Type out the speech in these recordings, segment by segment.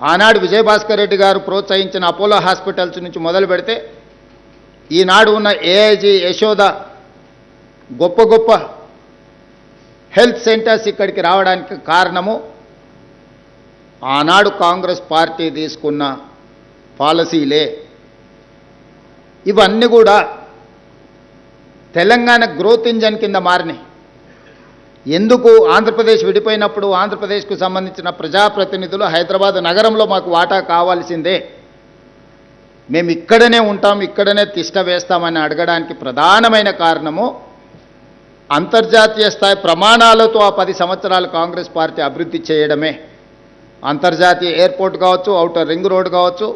ఆనాడు విజయభాస్కర్ రెడ్డి గారు ప్రోత్సహించిన అపోలో హాస్పిటల్స్ నుంచి మొదలు పెడితే ఈనాడు ఉన్న ఏఐజీ యశోద గొప్ప గొప్ప హెల్త్ సెంటర్స్ ఇక్కడికి రావడానికి కారణము ఆనాడు కాంగ్రెస్ పార్టీ తీసుకున్న పాలసీలే. ఇవన్నీ కూడా తెలంగాణ గ్రోత్ ఇంజన్ కింద మారినాయి. ఎందుకు ఆంధ్రప్రదేశ్ విడిపోయినప్పుడు ఆంధ్రప్రదేశ్కు సంబంధించిన ప్రజాప్రతినిధులు హైదరాబాద్ నగరంలో మాకు వాటా కావాల్సిందే? మేము ఇక్కడనే ఉంటాం ఇక్కడనే తిష్ట వేస్తామని అడగడానికి ప్రధానమైన కారణము అంతర్జాతీయ స్థాయి ప్రమాణాలతో ఆ పది సంవత్సరాలు కాంగ్రెస్ పార్టీ అభివృద్ధి చేయడమే. అంతర్జాతీయ ఎయిర్పోర్ట్ కావచ్చు అవుటర్ రింగ్ రోడ్ కావచ్చు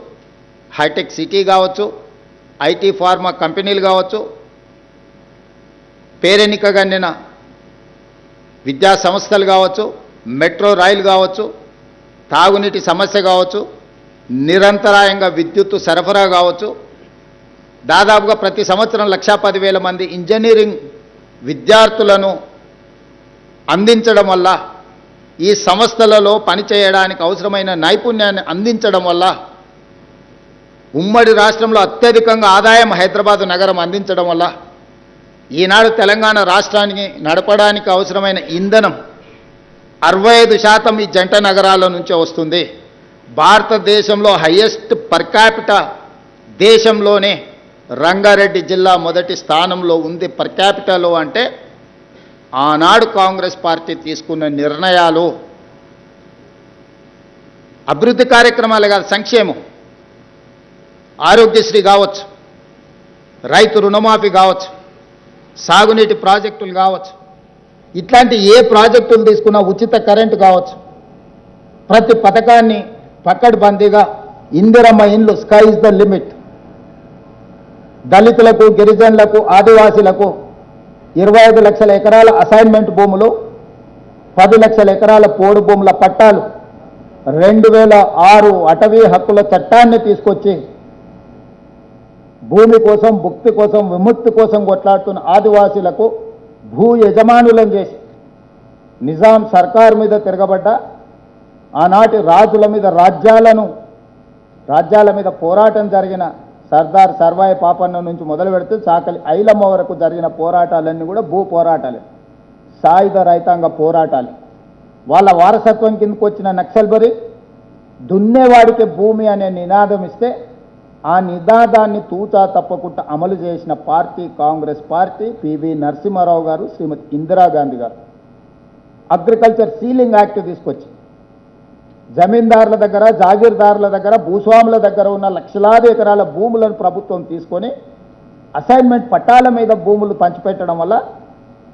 హైటెక్ సిటీ కావచ్చు ఐటీ ఫార్మా కంపెనీలు కావచ్చు పేరెన్నికగన్నిన విద్యా సంస్థలు కావచ్చు మెట్రో రైలు కావచ్చు తాగునీటి సమస్య కావచ్చు నిరంతరాయంగా విద్యుత్తు సరఫరా కావచ్చు. దాదాపుగా ప్రతి సంవత్సరం లక్షా పదివేల మంది ఇంజనీరింగ్ విద్యార్థులను అందించడం వల్ల ఈ సంస్థలలో పనిచేయడానికి అవసరమైన నైపుణ్యాన్ని అందించడం వల్ల ఉమ్మడి రాష్ట్రంలో అత్యధికంగా ఆదాయం హైదరాబాద్ నగరం అందించడం వల్ల ఈనాడు తెలంగాణ రాష్ట్రానికి నడపడానికి అవసరమైన ఇంధనం అరవై ఐదు శాతం ఈ జంట నగరాల నుంచే వస్తుంది. భారతదేశంలో హయ్యెస్ట్ పర్ క్యాపిట దేశంలోనే రంగారెడ్డి జిల్లా మొదటి స్థానంలో ఉంది పర్ క్యాపిటలో అంటే ఆనాడు కాంగ్రెస్ పార్టీ తీసుకున్న నిర్ణయాలు. అభివృద్ధి కార్యక్రమాలు కాదు సంక్షేమం. ఆరోగ్యశ్రీ కావచ్చు రైతు రుణమాఫీ కావచ్చు సాగునీటి ప్రాజెక్టులు కావచ్చు. ఇట్లాంటి ఏ ప్రాజెక్టులు తీసుకున్నా ఉచిత కరెంటు కావచ్చు. ప్రతి పథకాన్ని పక్కడ్బందీగా ఇందిరమ్మ ఇండ్లు స్కై ఇస్ ద లిమిట్ దళితులకు గిరిజనులకు ఆదివాసీలకు ఇరవై ఐదు లక్షల ఎకరాల అసైన్మెంట్ భూములు పది లక్షల ఎకరాల పోడు భూముల పట్టాలు రెండు వేల ఆరు అటవీ హక్కుల చట్టాన్ని తీసుకొచ్చి భూమి కోసం భుక్తి కోసం విముక్తి కోసం కొట్లాడుతున్న ఆదివాసీలకు భూ యజమానులను చేసి నిజాం సర్కారు మీద తిరగబడ్డ ఆనాటి రాజుల మీద రాజ్యాలను రాజ్యాల మీద పోరాటం జరిగిన సర్దార్ సర్వాయి పాపన్న నుంచి మొదలు పెడితే చాకలి ఐలమ్మ వరకు జరిగిన పోరాటాలన్నీ కూడా భూ పోరాటాలే సాయుధ రైతాంగ పోరాటాలు. వాళ్ళ వారసత్వం కిందకు వచ్చిన నక్సల్బరి దున్నేవాడికి భూమి అనే నినాదం ఇస్తే ఆ నినాదాన్ని తూచా తప్పకుండా అమలు చేసిన party Congress party PV Narasimha Rao garu Shrimati Indira Gandhi గారు. అగ్రికల్చర్ సీలింగ్ యాక్ట్ తీసుకొచ్చి జమీందారుల దగ్గర జాగీర్దారుల దగ్గర భూస్వాముల దగ్గర ఉన్న లక్షలాది ఎకరాల భూములను ప్రభుత్వం తీసుకొని అసైన్మెంట్ పట్టాల మీద భూములు పంచిపెట్టడం వల్ల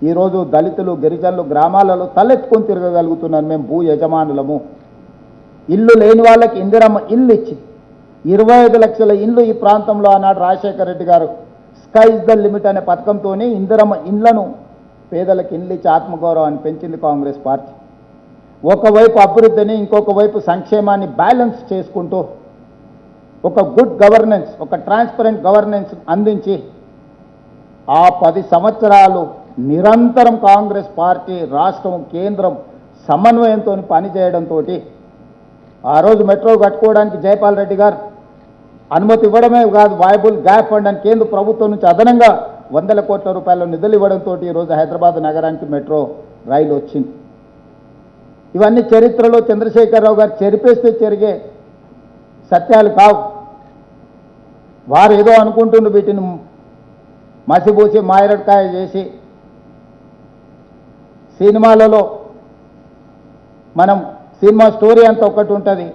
ఈరోజు దళితులు గిరిజనులు గ్రామాలలో తలెత్తుకొని తిరగగలుగుతున్నారు. మేము భూ యజమానులము. ఇల్లు లేని వాళ్ళకి ఇందిరమ్మ ఇల్లు ఇచ్చి ఇరవై ఐదు లక్షల ఇల్లు ఈ ప్రాంతంలో ఆనాడు రాజశేఖర రెడ్డి గారు స్కై ఇస్ ద లిమిట్ అనే పథకంతోనే ఇందిరమ్మ ఇండ్లను పేదలకు ఇండ్లు ఇచ్చి ఆత్మగౌరవాన్ని పెంచింది కాంగ్రెస్ పార్టీ. ఒకవైపు అభివృద్ధిని ఇంకొక వైపు సంక్షేమాన్ని బ్యాలెన్స్ చేసుకుంటూ ఒక గుడ్ గవర్నెన్స్ ఒక ట్రాన్స్పరెంట్ గవర్నెన్స్ అందించి ఆ పది సంవత్సరాలు నిరంతరం కాంగ్రెస్ పార్టీ రాష్ట్రం కేంద్రం సమన్వయంతో పనిచేయడంతో ఆ రోజు మెట్రో కట్టుకోవడానికి జయపాల్ రెడ్డి గారు అనుమతి ఇవ్వడమే కాదు వాయబుల్ గ్యాప్ ఫండ్ అని కేంద్ర ప్రభుత్వం నుంచి అదనంగా వందల కోట్ల రూపాయల నిధులు ఇవ్వడంతో ఈరోజు హైదరాబాద్ నగరానికి మెట్రో రైలు వచ్చింది. ఇవన్నీ చరిత్రలో చంద్రశేఖరరావు గారు చెరిపేస్తే జరిగే సత్యాలు కావు. వారు ఏదో అనుకుంటుండ్రు వీటిని మసిబూసి మాయరడ్కాయ చేసి సినిమాలలో మనం సినిమా స్టోరీ అంతా ఒకటి ఉంటుంది.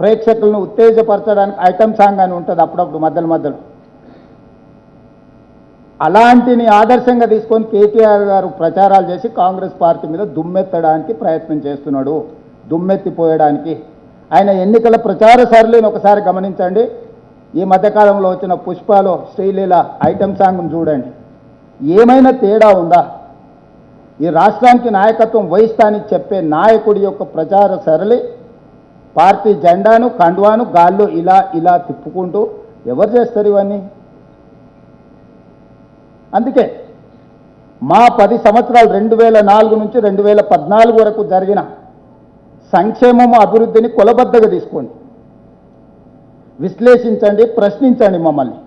ప్రేక్షకులను ఉత్తేజపరచడానికి ఐటమ్ సాంగ్ అని ఉంటుంది అప్పుడప్పుడు మధ్యలో మధ్యలో. అలాంటిని ఆదర్శంగా తీసుకొని కేటీఆర్ గారు ప్రచారాలు చేసి కాంగ్రెస్ పార్టీ మీద దుమ్మెత్తడానికి ప్రయత్నం చేస్తున్నాడు. దుమ్మెత్తిపోయడానికి. ఆయన ఎన్నికల ప్రచార సరళిని ఒకసారి గమనించండి. ఈ మధ్యకాలంలో వచ్చిన పుష్పలో శ్రీలీల ఐటమ్ సాంగ్ను చూడండి. ఏమైనా తేడా ఉందా? ఈ రాష్ట్రానికి నాయకత్వం వహిస్తానని చెప్పే నాయకుడి యొక్క ప్రచార సరళి పార్టీ జెండాను కండువాను గాల్లో ఇలా ఇలా తిప్పుకుంటూ ఎవరు చేస్తారు ఇవన్నీ? అందుకే మా పది సంవత్సరాలు రెండు వేల నాలుగు నుంచి రెండు వేల పద్నాలుగు వరకు జరిగిన సంక్షేమము అభివృద్ధిని కొలబద్దగా తీసుకోండి. విశ్లేషించండి ప్రశ్నించండి మమ్మల్ని.